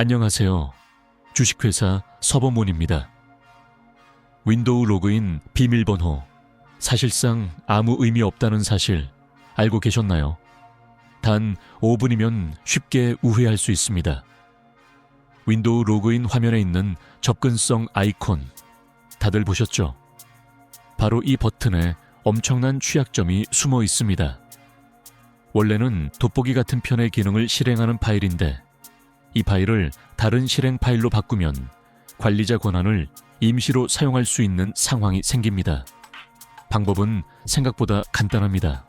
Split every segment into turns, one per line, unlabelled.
안녕하세요. 주식회사 서버몬입니다. 윈도우 로그인 비밀번호. 사실상 아무 의미 없다는 사실 알고 계셨나요? 단 5분이면 쉽게 우회할 수 있습니다. 윈도우 로그인 화면에 있는 접근성 아이콘. 다들 보셨죠? 바로 이 버튼에 엄청난 취약점이 숨어 있습니다. 원래는 돋보기 같은 편의 기능을 실행하는 파일인데 이 파일을 다른 실행 파일로 바꾸면 관리자 권한을 임시로 사용할 수 있는 상황이 생깁니다. 방법은 생각보다 간단합니다.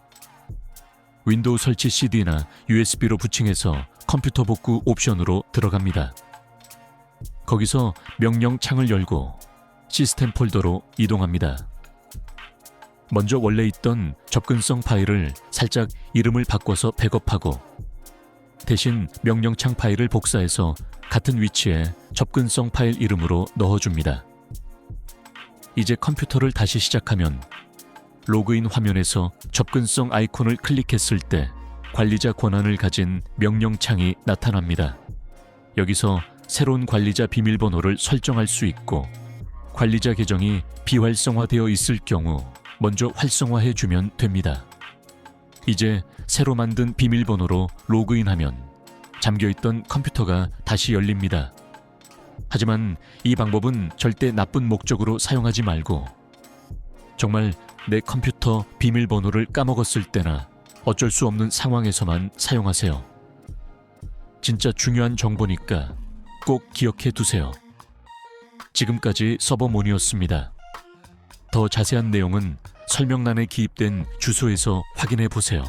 윈도우 설치 CD나 USB로 부칭해서 컴퓨터 복구 옵션으로 들어갑니다. 거기서 명령 창을 열고 시스템 폴더로 이동합니다. 먼저 원래 있던 접근성 파일을 살짝 이름을 바꿔서 백업하고 대신 명령창 파일을 복사해서 같은 위치에 접근성 파일 이름으로 넣어줍니다. 이제 컴퓨터를 다시 시작하면 로그인 화면에서 접근성 아이콘을 클릭했을 때 관리자 권한을 가진 명령창이 나타납니다. 여기서 새로운 관리자 비밀번호를 설정할 수 있고 관리자 계정이 비활성화되어 있을 경우 먼저 활성화해 주면 됩니다. 이제 새로 만든 비밀번호로 로그인하면 잠겨있던 컴퓨터가 다시 열립니다. 하지만 이 방법은 절대 나쁜 목적으로 사용하지 말고 정말 내 컴퓨터 비밀번호를 까먹었을 때나 어쩔 수 없는 상황에서만 사용하세요. 진짜 중요한 정보니까 꼭 기억해 두세요. 지금까지 서버몬이었습니다. 더 자세한 내용은 설명란에 기입된 주소에서 확인해 보세요.